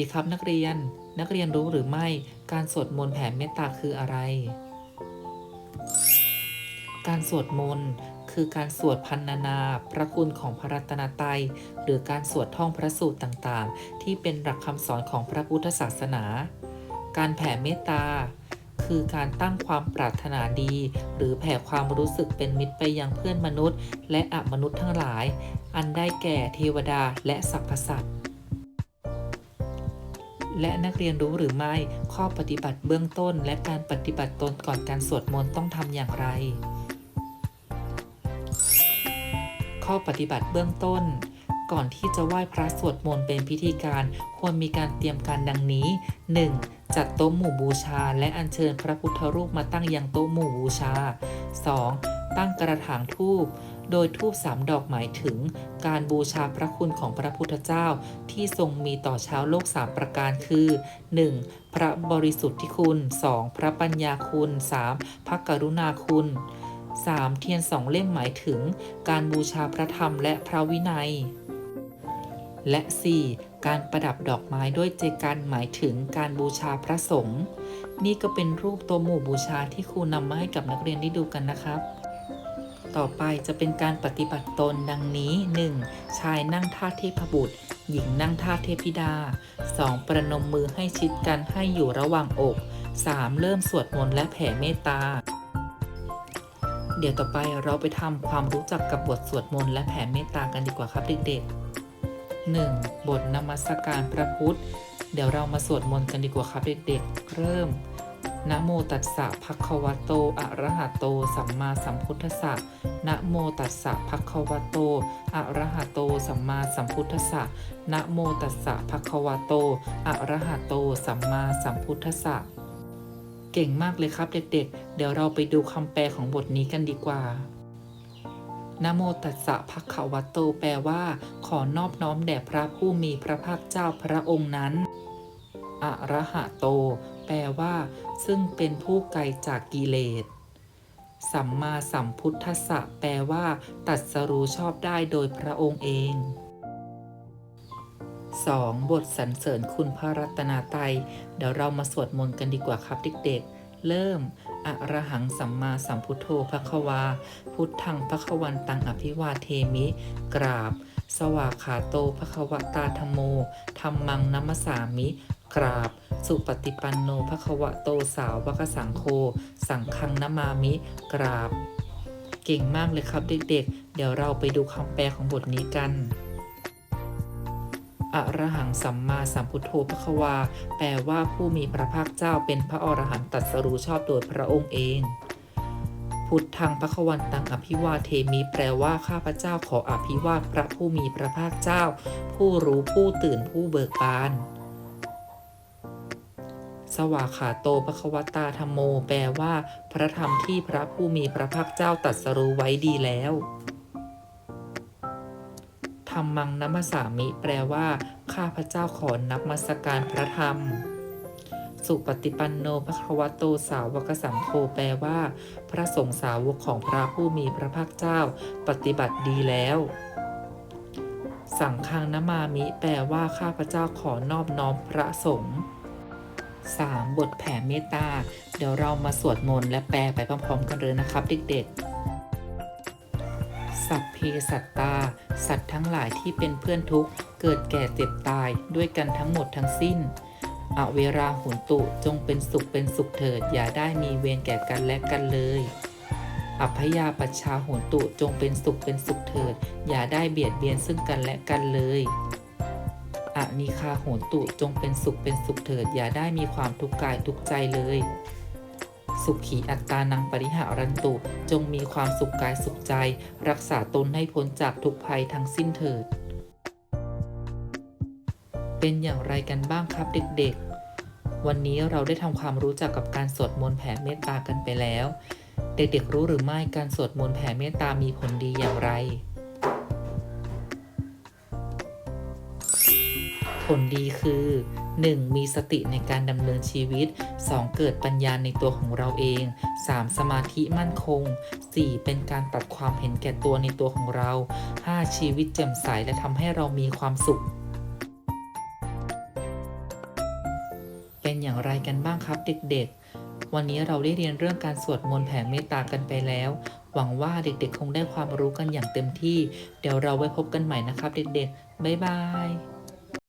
ดีครับนักเรียน นักเรียนรู้หรือไม่การสวดมนต์แผ่เมตตาคืออะไร การสวดมนต์คือการสวดพันนานาพระคุณของพระรัตนตรัย หรือการสวดท่องพระสูตรต่างๆ ที่เป็นหลักคำสอนของพระพุทธศาสนา การแผ่เมตตา คือการตั้งความปรารถนาดี หรือแผ่ความรู้สึกเป็นมิตรไปยังเพื่อนมนุษย์ และอมนุษย์ทั้งหลาย อันได้แก่เทวดาและสรรพสัตว์ และนักเรียนรู้หรือไม่ ข้อปฏิบัติเบื้องต้น และการปฏิบัติตนก่อนการสวดมนต์ต้องทำอย่างไร ข้อปฏิบัติเบื้องต้น ก่อนที่จะไหว้พระสวดมนต์เป็นพิธีการ ควรมีการเตรียมการดังนี้ 1. จัดโต๊ะหมู่บูชา และอัญเชิญพระพุทธรูปมาตั้งยังโต๊ะหมู่บูชา 2. ตั้งกระถางทูบโดยทูบสามดอกหมายถึง การบูชาพระคุณของพระพุทธเจ้าที่ทรงมีต่อชาวโลกสามประการคือ 1. พระบริสุทธิคุณ 2. พระปัญญาคุณ 3. พระกรุณาคุณ 3. เทียนสองเล่มหมายถึง การบูชาพระธรรมและพระวินัย และ 4. การประดับดอกไม้ด้วยเจกันหมายถึงการบูชาพระสงฆ์นี่ก็เป็นรูปตัวหมู่บูชาที่ครูนำมาให้กับนักเรียนได้ดูกันนะครับ ต่อไปจะเป็นการปฏิบัติตนดังนี้ 1. ชายนั่งท่าเทพบุตร หญิงนั่งท่าเทพิดา 2. ประนมมือให้ชิดกันให้อยู่ระหว่างอก 3. เริ่มสวดมนต์และแผ่เมตตา เดี๋ยวต่อไปเราไปทำความรู้จักกับบทสวดมนต์และแผ่เมตตากันดีกว่าครับเด็กๆ 1. บทนมัสการพระพุทธ เดี๋ยวเรามาสวดมนต์กันดีกว่าครับเด็กๆ เริ่ม นะโมตัสสะภะคะวะโต อะระหะโต สัมมาสัมพุทธัสสะนะโมตัสสะภะคะวะโต อะระหะโต สัมมาสัมพุทธัสสะนะโมตัสสะภะคะวะโต อะระหะโต สัมมาสัมพุทธัสสะเก่งมากเลยครับเด็กๆเดี๋ยวเราไปดูคำแปลของบทนี้กันดีกว่านะโมตัสสะภะคะวะโต แปลว่า ขอนอบน้อมแด่พระผู้มีพระภาคเจ้าพระองค์นั้นอะระหะโต แปลว่า ซึ่งเป็นผู้ไกลจากกิเลส สัมมาสัมพุทธัสสะแปลว่า ตัดสรู้ชอบได้โดยพระองค์เอง 2. บทสรรเสริญคุณพระรัตนตรัย เดี๋ยวเรามาสวดมนต์กันดีกว่าครับเด็กๆเริ่มอะระหังสัมมาสัมพุทโธภควา พุทธังภควันตังอภิวาเทมิ กราบ สวากขาโตภควตาธโมธรรมังนัมสามิ กราบ สุปฏิปันโนภควะโตสาวกสังโฆสังฆังนมามิ กราบ เก่งมากเลยครับเด็กๆเดี๋ยวเราไปดูคำแปลของบทนี้กันอรหังสัมมาสัมพุทโธภควา แปลว่าผู้มีพระภาคเจ้าเป็นพระอรหันตตรัสรู้ชอบโดยพระองค์เอง พุทธังพระควันตังอภิวาเทมิ แปลว่าข้าพเจ้าขออภิวาทพระผู้มีพระภาคเจ้า ผู้รู้ผู้ตื่นผู้เบิกบาน วากขาโตภควตาธรรมโม แปลว่า พระธรรมที่พระผู้มีพระภาคเจ้าตรัสรู้ไว้ดีแล้วธรรมังนัมสสามิ แปลว่า ข้าพระเจ้าขอนับมัสการพระธรรม สุปฏิปันโนภควโตสาวกสังโฆแปลว่า พระสงฆ์สาวกของพระผู้มีพระภาคเจ้า ปฏิบัติดีแล้ว สังฆังนามามิ แปลว่าข้าพระเจ้าขอนอบน้อมพระสงฆ์ 3. บทแผ่เมตตา เดี๋ยวเรามาสวดมนต์และแปลไปพร้อมๆกันเลยนะครับเด็กๆ สัพเพสัตตา สัตว์ทั้งหลายที่เป็นเพื่อนทุกข์ เกิดแก่เจ็บตายด้วยกันทั้งหมดทั้งสิ้น อเวราหุนตุจงเป็นสุขเป็นสุขเถิด อย่าได้มีเวรแก่กันและกันเลยอัพยาปัชชาโหนตุจงเป็นสุขเป็นสุขเถิด อย่าได้เบียดเบียนซึ่งกันและกันเลย อะนิคาโหนตุจงเป็นสุขเป็นสุขเถิดอย่าได้มีความทุกข์กายทุกใจเลย สุขีอัตตานังปริหารันตุ จงมีความสุขกายสุขใจ รักษาตนให้พ้นจากทุกภัยทั้งสิ้นเถิด เป็นอย่างไรกันบ้างครับเด็กๆ วันนี้เราได้ทำความรู้จักกับการสวดมนต์แผ่เมตตากันไปแล้ว เด็กๆรู้หรือไม่การสวดมนต์แผ่เมตตามีผลดีอย่างไร ลดีคือ 1. มีสติในการดำเนินชีวิต 2. เกิดปัญญาในตัวของเราเอง 3. สมาธิมั่นคง 4. เป็นการตัดความเห็นแก่ตัวในตัวของเรา 5. ชีวิตแจ่มใสและทำให้เรามีความสุข เป็นอย่างไรกันบ้างครับเด็กๆ วันนี้เราได้เรียนเรื่องการสวดมนต์แผ่เมตตากันไปแล้วหวังว่าเด็กๆ คงได้ความรู้กันอย่างเต็มที่ เดี๋ยวเราไว้พบกันใหม่นะครับเด็กๆ บ๊ายบาย